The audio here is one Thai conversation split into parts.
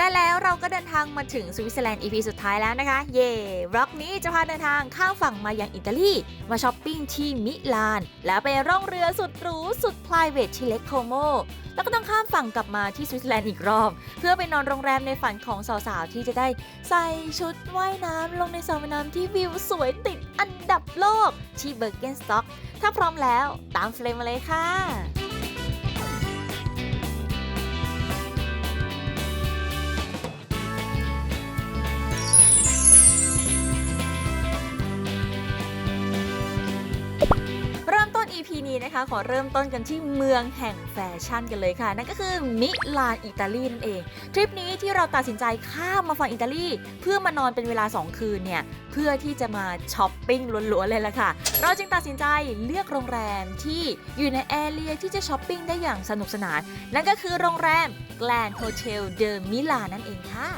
และแล้วเราก็เดินทางมาถึงสวิตเซอร์แลนด์ EP สุดท้ายแล้วนะคะ เย่ร็อกนี้จะพาเดินทางข้ามฝั่งมายังอิตาลี มาช้อปปิ้งที่มิลาน แล้วไปร่องเรือสุดหรูสุด p r i v a t ที่เล็กโคโม แล้วก็ต้องข้ามฝั่งกลับมาที่สวิตเซอร์แลนด์อีกรอบ เพื่อไปนอนโรงแรมในฝันของสาวๆ ที่จะได้ใส่ชุดว่ายน้ำลงในสระว่ายน้ำที่วิวสวยติดอันดับโลกที่เบอร์เกนสต็อก ถ้าพร้อมแล้วตามเฟรมมาเลยค่ะ ริ่นี้นะคะ ขอเริ่มต้นกันที่เมืองแห่งแฟชั่นกันเลยค่ะ นั่นก็คือมิลานอิตาลีนั่นเอง ทริปนี้ที่เราตัดสินใจข้ามมาฝั่งอิตาลี เพื่อมานอนเป็นเวลา 2 คืนเนี่ย เพื่อที่จะมาช้อปปิ้งล้วนๆเลยล่ะค่ะ เราจึงตัดสินใจเลือกโรงแรมที่อยู่ในแอเรียที่จะช้อปปิ้งได้อย่างสนุกสนาน นั่นก็คือโรงแรม Grand Hotel de Milan นั่นเองค่ะ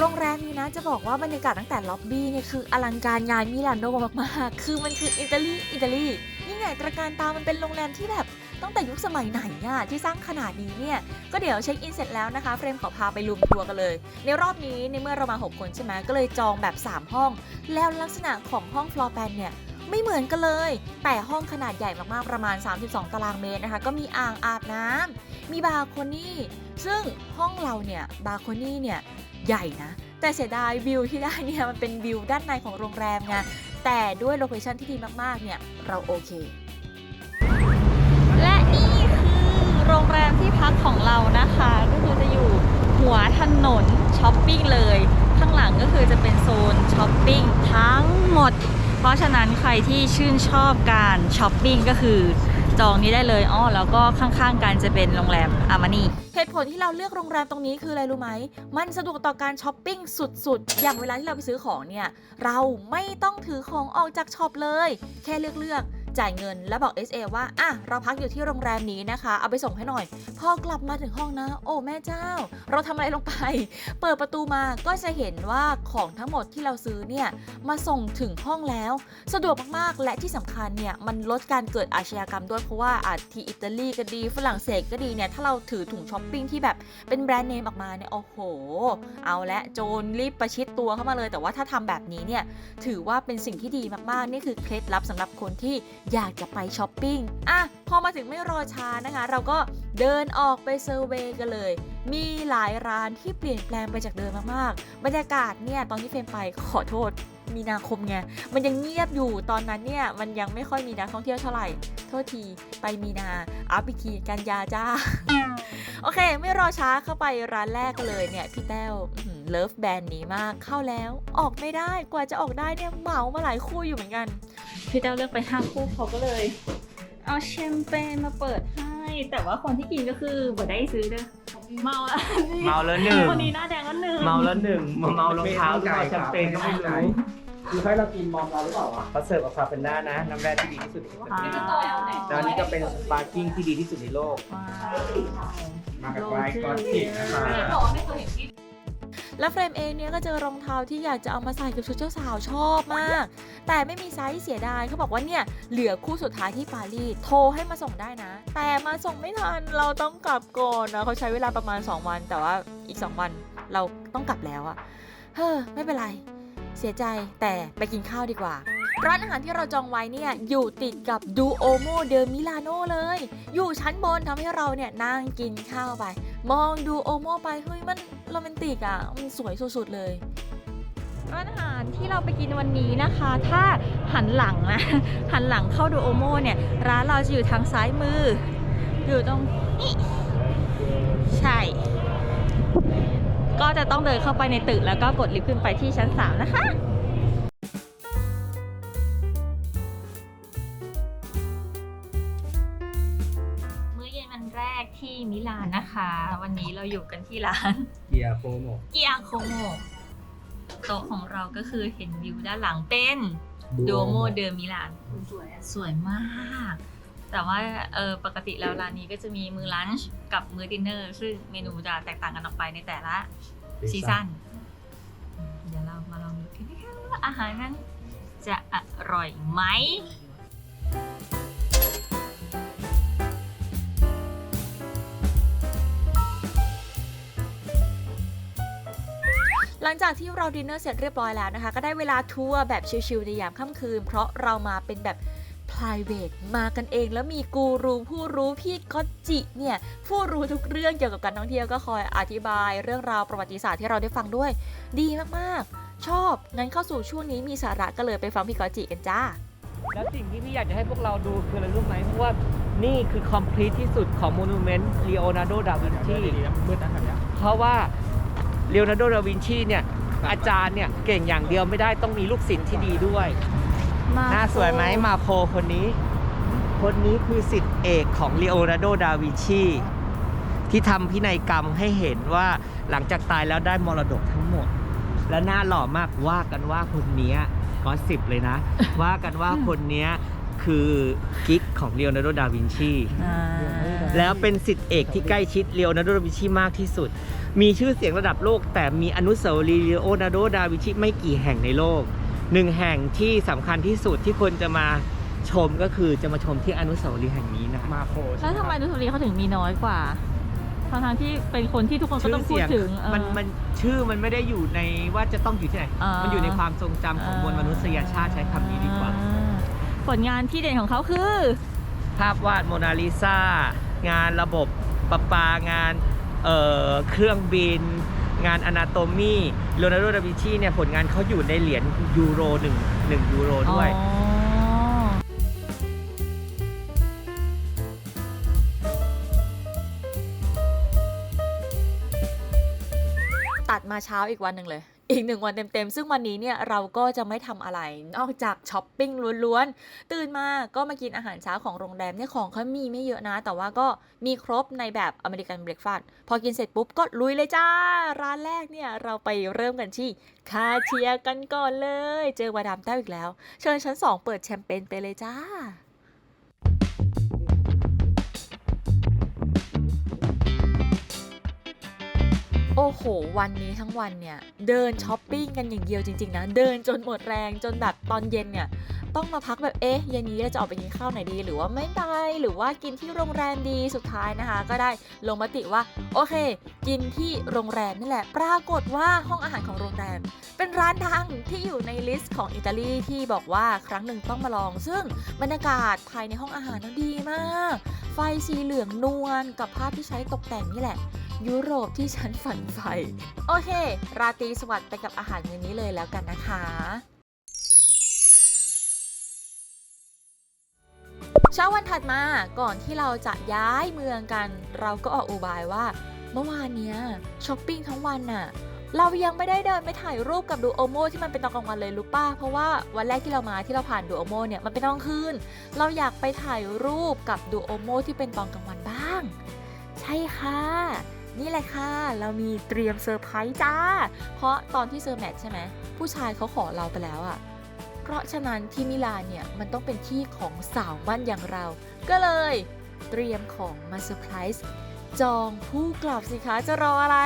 โรงแรมนี้นะจะบอกว่าบรรยากาศตั้งแต่ล็อบบี้เนี่ยคืออลังการงานมิลานโนมากๆ คือมันคืออิตาลีอิตาลียิ่งใหญ่ตระการตามันเป็นโรงแรมที่แบบตั้งแต่ยุคสมัยไหนอะที่สร้างขนาดนี้เนี่ย ก็เดี๋ยวเช็คอินเสร็จแล้วนะคะ เฟรมขอพาไปรูมทัวร์กันเลย ในรอบนี้ในเมื่อเรามา 6 คนใช่ไหมก็เลยจองแบบ 3 ห้อง แล้วลักษณะของห้องฟลอร์แปนเนี่ยไม่เหมือนกันเลย แต่ห้องขนาดใหญ่มากๆ ประมาณ 32 ตารางเมตรนะคะ ก็มีอ่างอาบน้ำมีบาร์โคนี่ ซึ่งห้องเราเนี่ย บาร์โคนี่เนี่ย ใหญ่นะ แต่เสียดายวิวที่ได้เนี่ยมันเป็นวิวด้านในของโรงแรมไงแต่ด้วยโลเคชั่นที่ดีมากๆ เนี่ยเราโอเค และนี่คือโรงแรมที่พักของเรานะคะ ก็คือจะอยู่หัวถนนช้อปปิ้งเลย ข้างหลังก็คือจะเป็นโซนช้อปปิ้งทั้งหมด เพราะฉะนั้นใครที่ชื่นชอบการช้อปปิ้งก็คือ จองนี้ได้เลยอ้อแล้วก็ข้างๆกันจะเป็นโรงแรมอามานีเหตุผลที่เราเลือกโรงแรมตรงนี้คืออะไรรู้ไหม มันสะดวกต่อการช้อปปิ้งสุดๆ อย่างเวลาที่เราไปซื้อของเนี่ย เราไม่ต้องถือของออกจากช็อปเลย แค่เลือกเลือก จ่ายเงิน แล้วบอก SA ว่าอะเราพักอยู่ที่โรงแรมนี้นะคะ เอาไปส่งให้หน่อย พอกลับมาถึงห้องนะ โอ้แม่เจ้า เราทำอะไรลงไป เปิดประตูมาก็จะเห็นว่าของทั้งหมดที่เราซื้อเนี่ยมาส่งถึงห้องแล้ว สะดวกมากๆและที่สำคัญเนี่ยมันลดการเกิดอาชญากรรมด้วยเพราะว่าอาจที่อิตาลีก็ดีฝรั่งเศสก็ดีเนี่ยถ้าเราถือถุงช้อปปิ้งที่แบบเป็นแบรนด์เนมออกมาเนี่ยโอ้โห เอาละโจรรีบประชิดตัวเข้ามาเลย แต่ว่าถ้าทำแบบนี้เนี่ยถือว่าเป็นสิ่งที่ดีมากๆ นี่คือเคล็ดลับสำหรับคนที่อยากจะไปช้อปปิ้งอะพอมาถึงไม่รอช้านะคะ เราก็เดินออกไปเซอร์เวยกันเลย มีหลายร้านที่เปลี่ยนแปลงไปจากเดิมมากๆ บรรยากาศเนี่ยตอนที่เฟรมไปขอโทษมีนาคมไง มันยังเงียบอยู่ ตอนนั้นเนี่ย มันยังไม่ค่อยมีนักท่องเที่ยวเท่าไหร่ โทษที ไปมีนา อัพอีกทีกันยาจ้า โอเค ไม่รอช้าเข้าไปร้านแรกเลยเนี่ย พี่แต้ว เลิฟแบรนด์นี้มากเข้าแล้วออกไม่ได้กว่าจะออกได้เนี่ยเหมามาหลายคู่อยู่เหมือนกัน พี่เต้าเลือกไปห้าคู่เขาก็เลย เอาแชมเปญมาเปิดให้ แต่ว่าคนที่กินก็คือบ่ได้ซื้อเด้อเมาอะเมาแล้วหนึ่งคนนี้หน้าแดงก็หนึ่งเมาแล้วหนึ่งเมารองเท้าหรือเมาแชมเปญก็ไม่รู้คือให้เรากินมอมเราหรือเปล่าวะเขาเสิร์ฟกับคาเฟนด้านะ น้ำแร่ที่ดีที่สุดในโลกว้าวแล้วอันนี้ก็เป็นสปาร์กิ้งที่ดีที่สุดในโลก มากับไวน์ก้อนจิกนะคะ แล้วเฟรมเองเนี่ยก็เจอรองเท้าที่อยากจะเอามาใส่กับชุดเจ้าสาวชอบมาก แต่ไม่มีไซส์เสียดายเขาบอกว่าเนี่ยเหลือคู่สุดท้ายที่ปารีสโทรให้มาส่งได้นะ แต่มาส่งไม่ทันเราต้องกลับก่อนนะเขาใช้เวลาประมาณ 2 วัน แต่ว่าอีก 2 วันเราต้องกลับแล้วอะเฮ้อไม่เป็นไร เสียใจแต่ไปกินข้าวดีกว่า ร้านอาหารที่เราจองไว้เนี่ยอยู่ติดกับดูโอโมเดอมิลาโนเลย อยู่ชั้นบนทำให้เราเนี่ยนั่งกินข้าวไป มองดูโอโมไปเฮ้ยมันโรแมนติกอะ มันสวยสุดๆเลยร้านอาหารที่เราไปกินวันนี้นะคะ ถ้าหันหลังนะ หันหลังเข้าดูโอโมเนี่ย ร้านเราจะอยู่ทางซ้ายมือ อยู่ตรงนี้ใช่ ก็จะต้องเดินเข้าไปในตึกแล้วก็กดลิฟต์ขึ้นไปที่ชั้น 3 นะคะมื้อเย็นวันแรกที่มิลานนะคะ วันนี้เราอยู่กันที่ร้านเกียร์โฟโมเกียโคโมโต๊ะของเราก็คือเห็นวิวด้านหลังเป็นดูโมเดอมิลาน สวยสวยมาก แต่ว่าเออปกติแล้วร้านนี้ก็จะมีมื้อลันช์กับมื้อดินเนอร์ซึ่งเมนูจะแตกต่างกันออกไปในแต่ละซีซันเดี๋ยวเรามาลองดูกันนะคะว่าอาหารนั้นจะอร่อยไหมหลังจากที่เราดินเนอร์เสร็จเรียบร้อยแล้วนะคะ ก็ได้เวลาทัวร์แบบชิลๆในยามค่ำคืน เพราะเรามาเป็นแบบ private มากันเองแล้วมีกูรูผู้รู้พี่ก็จิเนี่ยผู้รู้ทุกเรื่องเกี่ยวกับการท่องเที่ยวก็คอยอธิบายเรื่องราวประวัติศาสตร์ที่เราได้ฟังด้วย ดีมากๆ ชอบงั้นเข้าสู่ช่วงนี้มีสาระก็เลยไปฟังพี่กอจิกันจ้า แล้วสิ่งที่พี่อยากจะให้พวกเราดูคืออะไรรู้ไหมเพราะว่านี่คือ complete ที่สุดของ monument Leonardo da Vinci มืดนะแถวเนี้ยเพราะว่า Leonardo da Vinci เนี่ยอาจารย์เนี่ยเก่งอย่างเดียวไม่ได้ต้องมีลูกศิษย์ที่ดีด้วย หน้าสวยไหมมาโคคนนี้ คนนี้คือสิทธิเอกของ Leonardo da Vinci ที่ทำพินัยกรรมให้เห็นว่าหลังจากตายแล้วได้มรดกทั้งหมด และหน้าหล่อมากว่ากันว่าคนเนี้ยก็สิบเลยนะ ว่ากันว่าคนเนี้ยคือกิ๊กของ Leonardo da Vinci แล้วเป็นสิทธิเอกที่ใกล้ชิด Leonardo da Vinci มากที่สุด มีชื่อเสียงระดับโลก แต่มีอนุสาวรีย์ Leonardo da Vinci ไม่กี่แห่งในโลก หนึ่งแห่งที่สำคัญที่สุดที่คนจะมาชมก็คือจะมาชมที่อนุสาวรีย์แห่งนี้นะมาโคแล้วทำไมดุสรีเขาถึงมีน้อยกว่าทั้งๆที่เป็นคนที่ทุกคนก็ต้องพูดถึงเออ มันมันชื่อมันไม่ได้อยู่ในว่าจะต้องอยู่ที่ไหน อ่ามัมันอยู่ในความทรงจำของมวลมนุษยชาติใช้คำนี้ดีกว่า อ่ผลงานที่เด่นของเขาคือ ภาพวาดโมนาลิซางานระบบประปางานเอ่อเครื่องบิน งานอนาโตมีโลนา r d โดดาวินชีเนี่ยผลงานเขาอยู่ในเหรียญยูโรหนึ่งหนึ่งยูโรด้วย อ๋อ มาเช้าอีกวันหนึ่งเลย อีกหนึ่งวันเต็มๆ ซึ่งวันนี้เนี่ยเราก็จะไม่ทำอะไร นอกจากช้อปปิ้งล้วนๆ ตื่นมาก็มากินอาหารเช้าของโรงแรมเนี่ยของเขามีไม่เยอะนะ แต่ว่าก็มีครบในแบบอเมริกันเบรคฟาสต์พอกินเสร็จปุ๊บก็ลุยเลยจ้า ร้านแรกเนี่ยเราไปเริ่มกันที่คาเทียกันก่อนเลย เจอวาดามแต้วอีกแล้ว เชิญชั้น 2 เปิดแชมเปญไปเลยจ้า โอ้โห วันนี้ทั้งวันเนี่ยเดินช้อปปิ้งกันอย่างเดียวจริงๆนะ เดินจนหมดแรงจนแบบตอนเย็นเนี่ยต้องมาพักแบบเอ๊ะเย็นนี้เราจะออกไปกินข้าวไหนดีหรือว่าไม่ไปหรือว่ากินที่โรงแรมดีสุดท้ายนะคะ ก็ได้ลงมติว่าโอเค กินที่โรงแรมนี่แหละ ปรากฏว่าห้องอาหารของโรงแรม เป็นร้านดังที่อยู่ในลิสต์ของอิตาลีที่บอกว่าครั้งหนึ่งต้องมาลอง ซึ่งบรรยากาศภายในห้องอาหารน่ะดีมาก ไฟสีเหลืองนวลกับภาพที่ใช้ตกแต่งนี่แหละ ยุโรปที่ฉันฝันใฝ่โอเค ราตรีสวัสดิ์ไปกับอาหารมื้อนี้เลยแล้วกันนะคะเช้าวันถัดมาก่อนที่เราจะย้ายเมืองกัน เราก็ออกอุบายว่า เมื่อวานเนี้ยช้อปปิ้งทั้งวันน่ะเรายังไม่ได้เดินไปถ่ายรูปกับดูโอโมที่มันเป็นตอนกลางวันเลยรู้ป่ะเพราะว่าวันแรกที่เรามาที่เราผ่านดูโอโมเนี่ยมันเป็นตอนคืน เราอยากไปถ่ายรูปกับดูโอโมที่เป็นตอนกลางวันบ้าง ใช่ค่ะ นี่แหละค่ะ เรามีเตรียมเซอร์ไพรส์จ้า เพราะตอนที่เซอร์แมทใช่ไหม ผู้ชายเขาขอเราไปแล้วอะ่ะ เพราะฉะนั้นที่มิลานเนี่ย มันต้องเป็นที่ของสาวมั่นอย่างเรา ก็เลยเตรียมของมาเซอร์ไพรส์จองผู้กลับสิคะจะรออะไร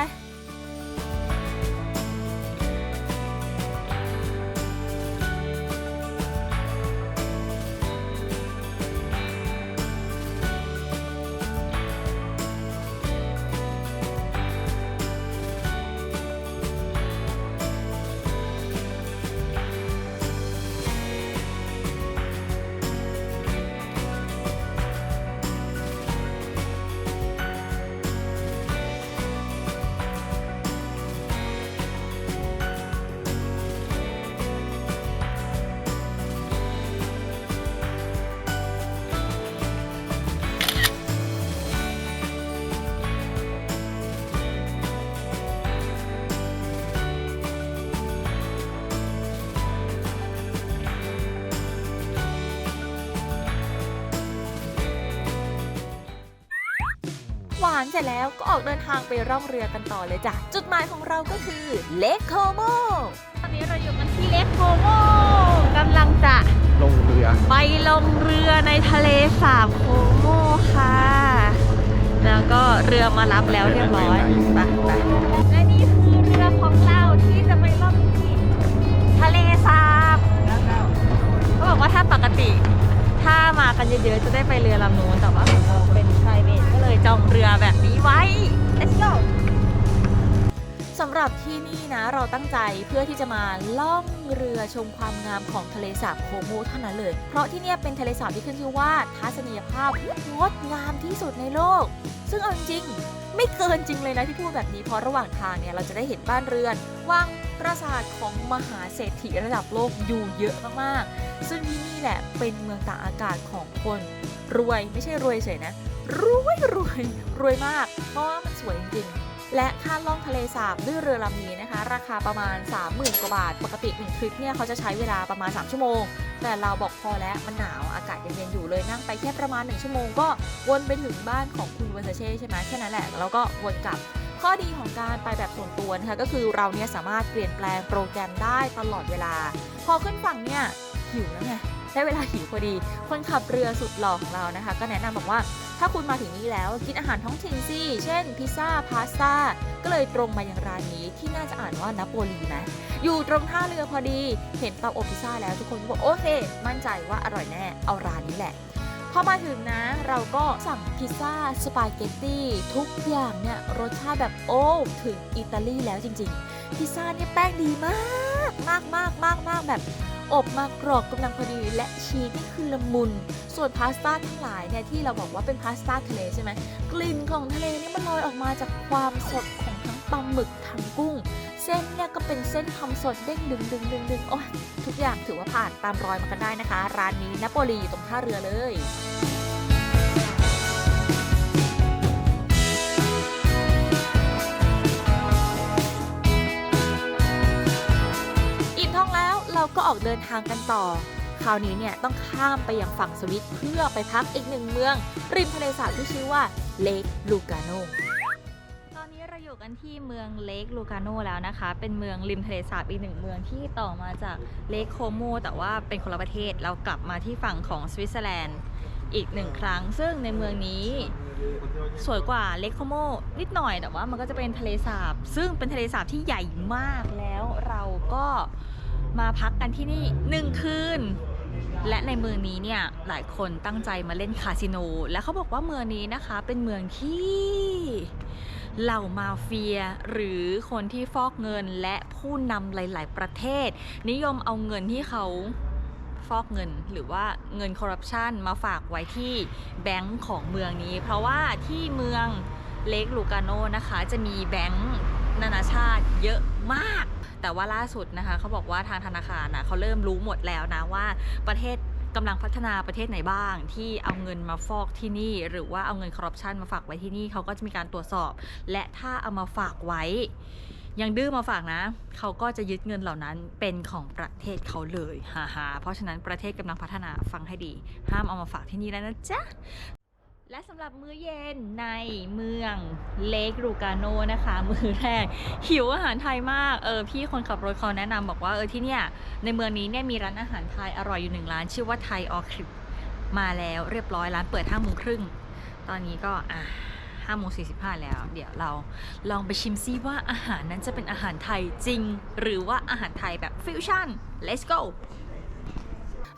านเสร็จแล้วก็ออกเดินทางไปร่องเรือกันต่อเลยจ้ะ จุดหมายของเราก็คือเลคโคโมตอนนี้เราอยู่กันที่เลคโคโมกำลังจะลงเรือ ไปลงเรือในทะเลสาบโคโมค่ะ แล้วก็เรือมารับแล้วเรียบร้อยไปไปและนี่คือเรือของเราที่จะไปล่องที่ทะเลสาบเขาบอกว่าถ้าปกติ ถ้ามากันเยอะๆจะได้ไปเรือลำนู้นแต่ว่าของเราเป็น private เลยจองเรือแบบนี้ไว้ let's go สำหรับที่นี่นะเราตั้งใจเพื่อที่จะมาล่องเรือชมความงามของทะเลสาบโคโมเท่านั้นเลย เพราะที่นี่เป็นทะเลสาบที่ขึ้นชื่อว่าทัศนียภาพงดงามที่สุดในโลก ซึ่งเอาจริงๆไม่เกินจริงเลยนะที่พูดแบบนี้เพราะระหว่างทางเนี่ยเราจะได้เห็นบ้านเรือนวังปราสาทของมหาเศรษฐีระดับโลกอยู่เยอะมากๆ ซึ่งที่นี่แหละเป็นเมืองตากอากาศของคนรวยไม่ใช่รวยเฉยนะ รวยรวยรวยมาก เพราะว่ามันสวยจริงๆและค่าล่องทะเลสาบด้วยเรือลำนี้นะคะ ราคาประมาณ 30,000กว่าบาท ปกติหนึ่งทริปเนี่ยเขาจะใช้เวลาประมาณ 3 ชั่วโมง แต่เราบอกพอแล้วมันหนาวอากาศเย็นๆอยู่เลยนั่งไปแค่ประมาณ 1 ชั่วโมงก็วนไปถึงบ้านของคุณเวอร์ซเช่ใช่ไหมแค่นั้นแหละ แล้วก็วนกลับข้อดีของการไปแบบส่วนตัวนะคะก็คือเราเนี่ยสามารถเปลี่ยนแปลงโปรแกรมได้ตลอดเวลา พอขึ้นฝั่งเนี่ยหิวแล้วไงได้เวลาหิวพอดี คนขับเรือสุดหล่อของเรานะคะ ก็แนะนำบอกว่า ถ้าคุณมาถึงนี่แล้วกินอาหารท้องถิ่นสิเช่นพิซซ่าพาสต้าก็เลยตรงมายังร้านนี้ที่น่าจะอ่านว่านาโปลีนะอยู่ตรงท่าเรือพอดี เห็นเตาอบพิซซ่าแล้วทุกคนก็บอกโอเค มั่นใจว่าอร่อยแน่เอาร้านนี้แหละพอมาถึงนะเราก็สั่งพิซซ่าสปาเกตตี้ทุกอย่างเนี่ยรสชาติแบบโอ้ถึงอิตาลีแล้วจริงๆ พิซซ่าเนี่ยแป้งดีมากมากมากมากมากแบบ อบมากรอบกำลังพอดีและชีสนี่คือละมุน ส่วนพาสต้าทั้งหลายเนี่ยที่เราบอกว่าเป็นพาสต้าทะเลใช่ไหมกลิ่นของทะเลนี่มันลอยออกมาจากความสดของทั้งปลาหมึกทั้งกุ้ง เส้นเนี่ยก็เป็นเส้นทำสดเด้งดึงดึงดึงดึงโอ้ยทุกอย่างถือว่าผ่านตามรอยมากันได้นะคะ ร้านนี้นโปลีอยู่ตรงท่าเรือเลย ก็ออกเดินทางกันต่อ คราวนี้เนี่ยต้องข้ามไปยังฝั่งสวิตเพื่อไปพักอีกหนึ่งเมือง ริมทะเลสาบที่ชื่อว่าเลกลูกาโนตอนนี้เราอยู่กันที่เมืองเลกลูกาโนแล้วนะคะ เป็นเมืองริมทะเลสาบอีกหนึ่งเมืองที่ต่อมาจากเลกโคโมแต่ว่าเป็นคนละประเทศเรากลับมาที่ฝั่งของสวิตเซอร์แลนด์อีกหนึ่งครั้ง ซึ่งในเมืองนี้สวยกว่าเลกโคโมนิดหน่อยแต่ว่ามันก็จะเป็นทะเลสาบ ซึ่งเป็นทะเลสาบที่ใหญ่มากแล้วเราก็ มาพักกันที่นี่หนึ่งคืน และในเมืองนี้เนี่ยหลายคนตั้งใจมาเล่นคาสิโน และเขาบอกว่าเมืองนี้นะคะเป็นเมืองที่เหล่ามาเฟีย หรือคนที่ฟอกเงินและผู้นำหลาย ๆ ประเทศ นิยมเอาเงินที่เขาฟอกเงินหรือว่าเงินคอร์รัปชันมาฝากไว้ที่แบงก์ของเมืองนี้ เพราะว่าที่เมืองเลกลูกาโนนะคะ จะมีแบงก์ นานาชาติเยอะมาก แต่ว่าล่าสุดนะคะเขาบอกว่าทางธนาคารนะเขาเริ่มรู้หมดแล้วนะว่าประเทศกำลังพัฒนาประเทศไหนบ้าง ที่เอาเงินมาฟอกที่นี่ หรือว่าเอาเงินคอร์รัปชันมาฝากไว้ที่นี่เขาก็จะมีการตรวจสอบ และถ้าเอามาฝากไว้ ยังดื้อมาฝากนะ เขาก็จะยึดเงินเหล่านั้นเป็นของประเทศเขาเลยฮ่าฮาเพราะฉะนั้นประเทศกำลังพัฒนาฟังให้ดี ห้ามเอามาฝากที่นี่แล้วนะจ๊ะ และสำหรับมื้อเย็นในเมืองเลกรูกาโนนะคะ มื้อแรก หิวอาหารไทยมากเออพี่คนขับรถเขาแนะนำบอกว่าเออที่เนี่ยในเมืองนี้เนี่ยมีร้านอาหารไทยอร่อยอยู่หนึ่งร้าน ชื่อว่าไทยออคลิปมาแล้วเรียบร้อยร้านเปิดห้าโมงครึ่งตอนนี้ก็อะห้าโมงสี่สิบห้าแล้ว เดี๋ยวเราลองไปชิมซิว่าอาหารนั้นจะเป็นอาหารไทยจริง หรือว่าอาหารไทยแบบฟิวชั่น let's go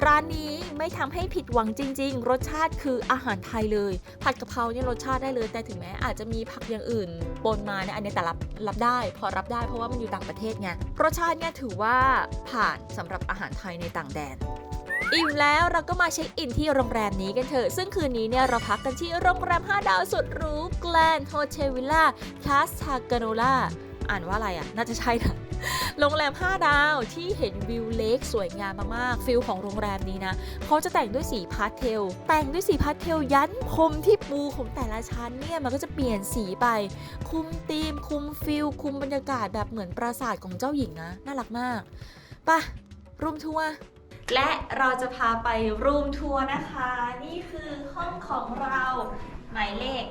ร้านนี้ไม่ทำให้ผิดหวังจริง ๆ รสชาติคืออาหารไทยเลย ผัดกะเพราเนี่ยรสชาติได้เลย แต่ถึงแม้อาจจะมีผักอย่างอื่นปนมาเนี่ยอันนี้แต่รับรับได้ พอรับได้เพราะว่ามันอยู่ต่างประเทศไงรสชาติเนี่ยถือว่าผ่านสำหรับอาหารไทยในต่างแดนอิ่มแล้วเราก็มาเช็คอินที่โรงแรมนี้กันเถอะ ซึ่งคืนนี้เนี่ยเราพักกันที่โรงแรม 5 ดาวสุดหรูแกลนโฮเทลวิลล่าคาสทากาโนล่าอ่านว่าอะไรอะ น่าจะใช่นะ โรงแรม 5 ดาวที่เห็นวิวเลคสวยงามมากๆฟิลของโรงแรมนี้นะเขาจะแต่งด้วยสีพาสเทล แต่งด้วยสีพาสเทลยันพรมที่ปูของแต่ละชั้นเนี่ยมันก็จะเปลี่ยนสีไป คุมธีม คุมฟิลคุมบรรยากาศแบบเหมือนปราสาทของเจ้าหญิงนะ น่ารักมากไปะรูมทัวร์และเราจะพาไปรูมทัวร์นะคะ นี่คือห้องของเราหมายเลข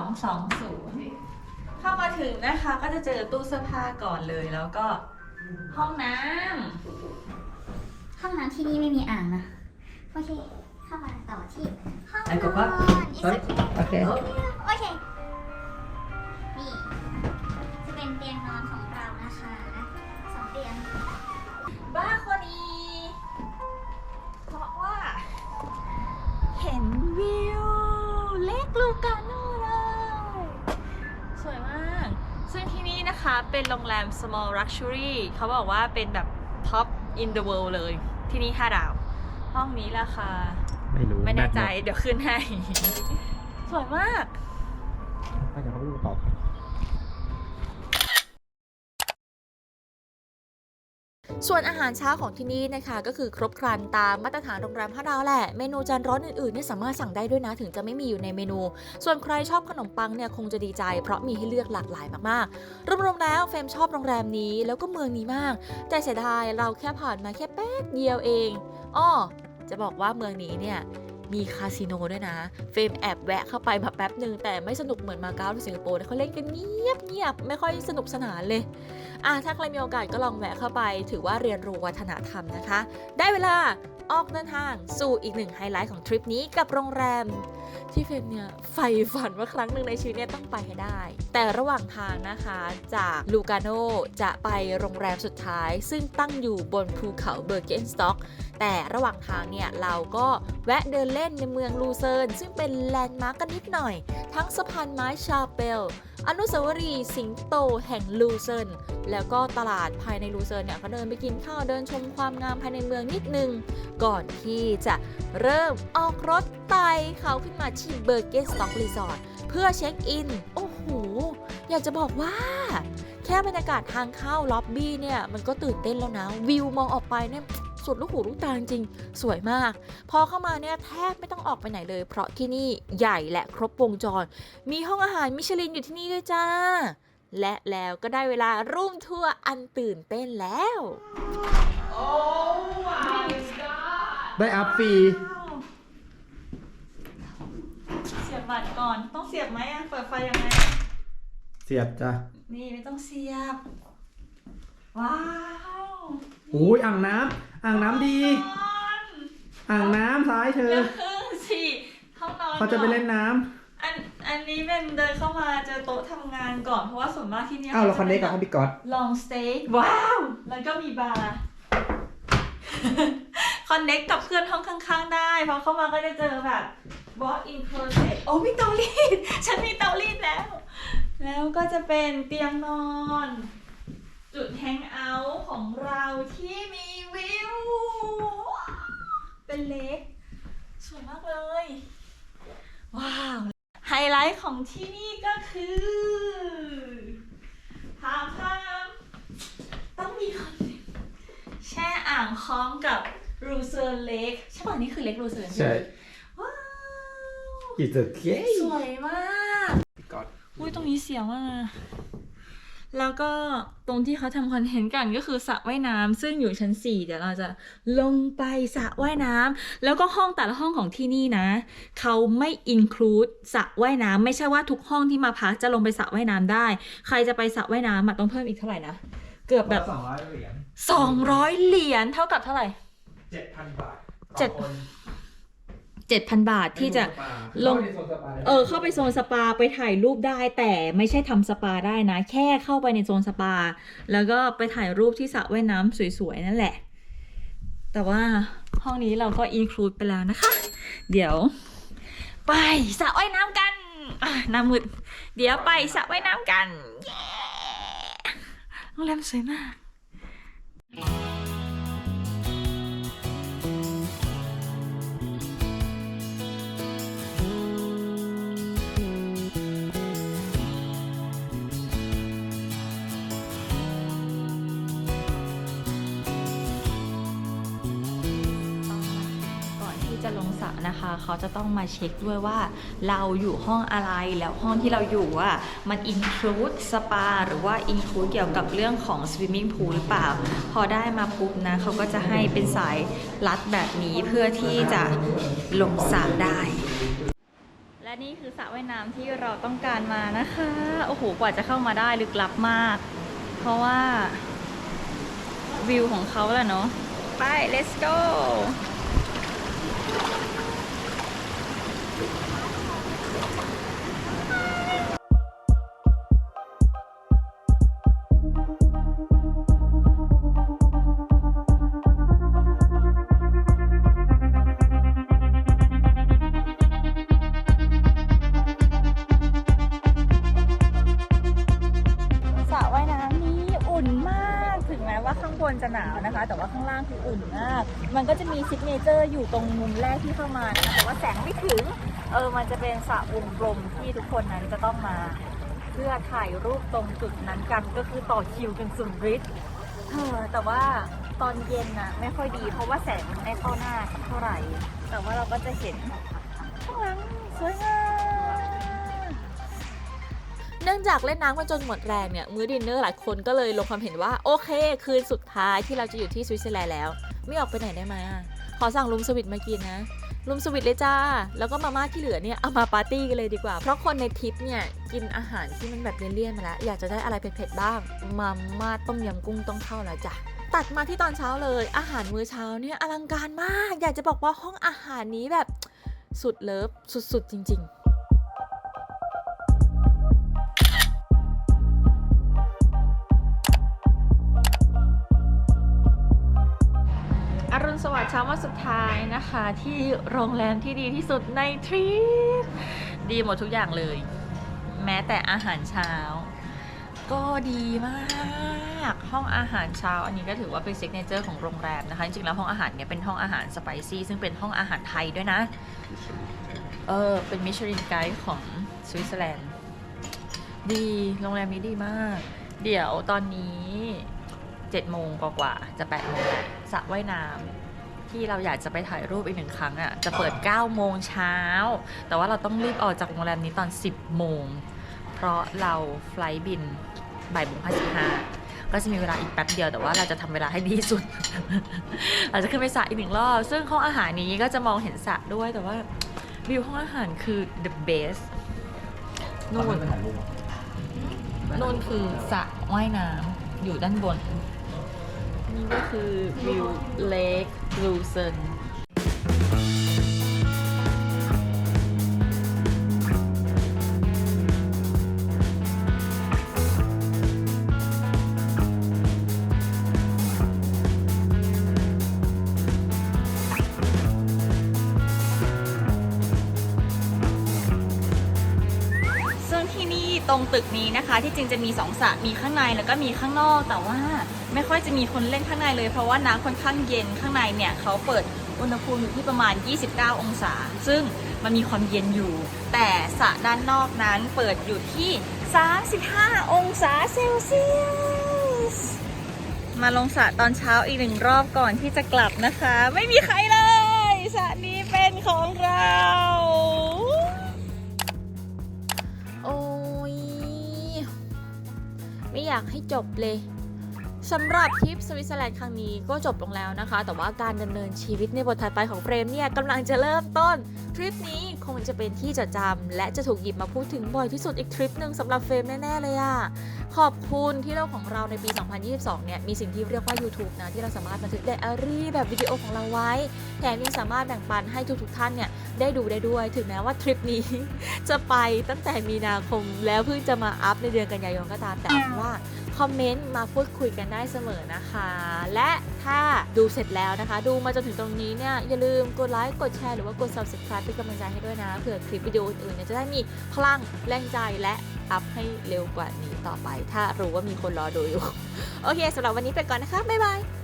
220 เข้ามาถึงนะคะ ก็จะเจอตู้เสื้อผ้าก่อนเลย แล้วก็ห้องน้ห้องน้ำที่นี่ไม่มีอ่างนะ โอเค เข้ามาต่อที่ห้องนไอ้กบว่าอนอีกสักโอเค โอเค นี่ จะเป็นเตียงนอนของเรานะคะสองเตียงำบ้าคนนี้ เพราะว่า เห็นวิว เล็กลูกา เลยสวยมากซึ่งที่นี่นะคะนะคะเป็นโรงแรม small luxury เขาบอกว่าเป็นแบบ top in the world เลย ที่นี่5ดาว ห้องนี้ราคา ไม่รู้ไม่แน่ใจบตหมดเดี๋ยวขึ้นให้ สวยมากไปเดี๋ยวเขาไปดูต่อ ส่วนอาหารเช้าของที่นี่นะคะ ก็คือครบครันตามมาตรฐานโรงแรม5ดาวแหละ เมนูจานร้อนอื่นๆเนี่ยสามารถสั่งได้ด้วยนะถึงจะไม่มีอยู่ในเมนู ส่วนใครชอบขนมปังเนี่ยคงจะดีใจ เพราะมีให้เลือกหลากหลายมากๆรวมๆแล้วเฟมชอบโรงแรมนี้แล้วก็เมืองนี้มาก แต่เสียดายเราแค่ผ่านมาแค่แป๊บเดียวเองอ้อจะบอกว่าเมืองนี้เนี่ย มีคาสิโนด้วยนะ เฟรมแอบแวะเข้าไปมาแป๊บหนึ่งแต่ไม่สนุกเหมือนมาเก๊าหรือสิงคโปร์เขาเล่นกันเงียบเงียบไม่ค่อยสนุกสนานเลยอะถ้าใครมีโอกาสก็ลองแวะเข้าไป ถือว่าเรียนรู้วัฒนธรรมนะคะ ได้เวลา ออกเดินทางสู่อีกหนึ่งไฮไลท์ของทริปนี้กับโรงแรม ที่เฟรมเนี่ยใฝ่ฝันว่าครั้งหนึ่งในชีวิตเนี่ยต้องไปให้ได้ แต่ระหว่างทางนะคะจากลูกาโนจะไปโรงแรมสุดท้าย ซึ่งตั้งอยู่บนภูเขาเบอร์เกนสต็อกแต่ระหว่างทางเนี่ยเราก็แวะเดินเล่นในเมืองลูเซิร์นซึ่งเป็นแลนด์มาร์กกันนิดหน่อย ทั้งสะพานไม้ชาเปล อนุสาวรีย์สิงโตแห่งลูเซิร์นแล้วก็ตลาดภายในลูเซิร์นเนี่ยก็เดินไปกินข้าวเดินชมความงามภายในเมืองนิดนึง ก่อนที่จะเริ่มออกรถไต่เขาขึ้นมาที่เบอร์เกสต็อกรีสอร์ทเพื่อเช็คอิน โอ้โห อยากจะบอกว่า แค่บรรยากาศทางเข้าล็อบบี้เนี่ย มันก็ตื่นเต้นแล้วนะ วิวมองออกไปเนี่ย สุดลูกหูลูกตาจริงๆสวยมาก พอเข้ามาเนี่ยแทบไม่ต้องออกไปไหนเลย เพราะที่นี่ใหญ่และครบวงจร มีห้องอาหารมิชลินอยู่ที่นี่ด้วยจ้า และแล้วก็ได้เวลาร่วมทัวร์อันตื่นเต้นแล้ว ได้อัพฟรีเสียบบัตรก่อนต้องเสียบไหมอะเปิดไฟยังไง เสียบจ้ะ นี่ไม่ต้องเสียบ ว้าวโอ้ยอ่างน้ำอ่างน้ำดีอ่างน้ำซ้ายเธอ เดี๋ยวครึ่งสิห้องนอนเขาจะไปเล่นน้อันอันนี้เป็นเดินเข้ามาเจอโต๊ะทำงานก่อนเพราะว่าส่วนมากที่เนี่ยำอ้าวเราคอนเนคกับห้องพี่ก๊อตลองสเต็กว้าว แล้วก็มีบาร์ คอนเน็กกับเพื่อนห้องข้างๆ ได้เพราะเข้ามาก็จะเจอแบบบอสอินคล s โอ้มีเตารีด ฉันมีเตารีดแล้ว แล้วก็จะเป็นเตียงนอน จุดแฮงเอาท์ของเราที่มีวิว เป็นเล็กสวยมากเลย ว้าว ไฮไลท์ของที่นี่ก็คือพามพามต้องมีคอนเทนต์แช่อ่างคล้องกับรูเซอร์เล็กใช่ป่ะนี่คือเล็กรูเซอร์ใช่ ว้าว It's okay สวยมากพี่ก๊อตอุ้ยตรงนี้เสียวมากเลย แล้วก็ตรงที่เขาทำคอนเทนต์กันก็คือสระว่ายน้ำซึ่งอยู่ชั้น 4 เดี๋ยวเราจะลงไปสระว่ายน้ำแล้วก็ห้องแต่ละห้องของที่นี่นะ เขาไม่อินคลูดสระว่ายน้ำไม่ใช่ว่าทุกห้องที่มาพักจะลงไปสระว่ายน้ำได้ ใครจะไปสระว่ายน้ำอะต้องเพิ่มอีกเท่าไหร่นะ เกือบแบบสองร้อยเหรียญ200เหรียญเท่ากับเท่าไหร่เจ็ดพันบาทเจ็ดต่อคน 7,000 บาทที่จะลงเข้าไปในโซนสปาได้เออเข้าไปโซนสปาไปถ่ายรูปได้ แต่ไม่ใช่ทำสปาได้นะ แค่เข้าไปในโซนสปา แล้วก็ไปถ่ายรูปที่สระว่ายน้ำสวยๆ นั่นแหละ แต่ว่าห้องนี้เราก็อินคลูดไปแล้วนะคะ เดี๋ยว ไปสระว่ายน้ำกันอะหน้ามืดเดี๋ยวไปสระว่ายน้ำกันเย้โรงแรมสวยมาก เขาจะต้องมาเช็คด้วยว่าเราอยู่ห้องอะไรแล้วห้องที่เราอยู่อะมันอินคลูดสปาหรือว่าอินคลูดเกี่ยวกับเรื่องของสวิมมิ่งพูลหรือเปล่า พอได้มาปุ๊บนะเขาก็จะให้เป็นสายรัดแบบนี้เพื่อที่จะลงสระได้และนี่คือสระว่ายน้ำที่เราต้องการมานะคะ โอ้โห กว่าจะเข้ามาได้ลึกลับมาก เพราะว่าวิวของเขาแหละเนาะ ไป let's go ก็จะมีซิกเนเจอร์อยู่ตรงมุมแรกที่เข้ามานะแต่ว่าแสงไม่ถึง เออ มันจะเป็นสระวงกลมที่ทุกคนนั้นจะต้องมา เพื่อถ่ายรูปตรงจุดนั้นกัน ก็คือต่อคิวกันสุดฤทธิ์เออแต่ว่าตอนเย็นน่ะ ไม่ค่อยดี เพราะว่าแสงมันไม่เข้าหน้าสักเท่าไหร่ แต่ว่าเราก็จะเห็นข้างหลังสวยงามเนื่องจากเล่นน้ำกันจนหมดแรงเนี่ย มื้อดินเนอร์หลายคนก็เลยลงความเห็นว่า โอเค คืนสุดท้ายที่เราจะอยู่ที่สวิตเซอร์แลนด์แล้ว ไม่ออกไปไหนได้ไหมอะขอสั่งลุมสวิตมากินนะลุมสวิตเลยจ้า แล้วก็มาม่าที่เหลือเนี่ยเอามาปาร์ตี้กันเลยดีกว่า เพราะคนในทริปเนี่ยกินอาหารที่มันแบบเลี่ยนๆมาแล้ว อยากจะได้อะไรเผ็ดๆบ้าง มาม่าต้มยำกุ้งต้องเข้าแล้วจ้ะตัดมาที่ตอนเช้าเลย อาหารมื้อเช้าเนี่ยอลังการมาก อยากจะบอกว่าห้องอาหารนี้แบบสุดเลิฟสุดๆจริง ๆ เช้าวันสุดท้ายนะคะ ที่โรงแรมที่ดีที่สุดในทริปดีหมดทุกอย่างเลย แม้แต่อาหารเช้า ก็ดีมากห้องอาหารเช้า อันนี้ก็ถือว่าเป็นซิกเนเจอร์ของโรงแรมนะคะ จริงๆแล้วห้องอาหารเนี่ยเป็นห้องอาหารสไปซี่ซึ่งเป็นห้องอาหารไทยด้วยนะ เออ เป็นมิชลินไกด์ของสวิตเซอร์แลนด์ดีโรงแรมนี้ดีมาก เดี๋ยวตอนนี้7โมงกว่าๆจะ8โมงแล้วสระว่ายน้ำ ที่เราอยากจะไปถ่ายรูปอีกหนึ่งครั้งอะ่ะจะเปิด 9 โมงเช้า แต่ว่าเราต้องรีบออกจากโรงแรมนี้ตอน 10 โมง เพราะเราไฟลท์บินบ่ายโมงห้าสิบห้าก็จะมีเวลาอีกแป๊บเดียวแต่ว่าเราจะทำเวลาให้ดีที่สุด เราจะขึ้นไปสระอีกหนึ่งรอบ ซึ่งห้องอาหารนี้ก็จะมองเห็นสระด้วยแต่ว่าวิวห้องอาหารคือ the best นู่นนู่นคือสระว่ายน้ำอยู่ด้านบน นี่ก็คือวิวเลคลูเซนซึ่งที่นี่ตรงตึกนี้นะคะ ที่จริงจะมีสองสระมีข้างในแล้วก็มีข้างนอกแต่ว่า ไม่ค่อยจะมีคนเล่นข้างในเลย เพราะว่าน้ำค่อนข้างเย็นข้างในเนี่ยเขาเปิดอุณหภูมิอยู่ที่ประมาณ 29 องศา ซึ่งมันมีความเย็นอยู่ แต่สระด้านนอกนั้นเปิดอยู่ที่ 35 องศาเซลเซียส มาลงสระตอนเช้าอีกหนึ่งรอบก่อนที่จะกลับนะคะ ไม่มีใครเลยสระนี้เป็นของเรา โอ้ย ไม่อยากให้จบเลย สำหรับทริปสวิตเซอร์แลนด์ครั้งนี้ก็จบลงแล้วนะคะ แต่ว่าการดำเนินชีวิตในบทถัดไปของเฟรมเนี่ยกำลังจะเริ่มต้น ทริปนี้คงจะเป็นที่จดจำและจะถูกหยิบมาพูดถึงบ่อยที่สุดอีกทริปหนึ่งสำหรับเฟรมแน่ ๆ เลยอะขอบคุณที่โลกของเราในปี 2022 เนี่ยมีสิ่งที่เรียกว่า YouTube นะที่เราสามารถบันทึกไดอารี่แบบวิดีโอของเราไว้ แถมยังสามารถแบ่งปันให้ทุกๆท่านเนี่ยได้ดูได้ด้วย ถึงแม้ว่าทริปนี้ จะไปตั้งแต่มีนาคมแล้วเพิ่งจะมาอัพในเดือนกันยายนก็ตามแต่ว่า คอมเมนต์มาพูดคุยกันได้เสมอนะคะ และถ้าดูเสร็จแล้วนะคะ ดูมาจนถึงตรงนี้เนี่ย อย่าลืมกดไลค์กดแชร์หรือว่ากด subscribe เป็นกำลังใจให้ด้วยนะเผื่อคลิปวิดีโออื่นๆเนี่ยจะได้มีพลังแรงใจและอัพให้เร็วกว่านี้ต่อไป ถ้ารู้ว่ามีคนรอดูอยู่ โอเคสำหรับวันนี้ไปก่อนนะคะ บ๊ายบาย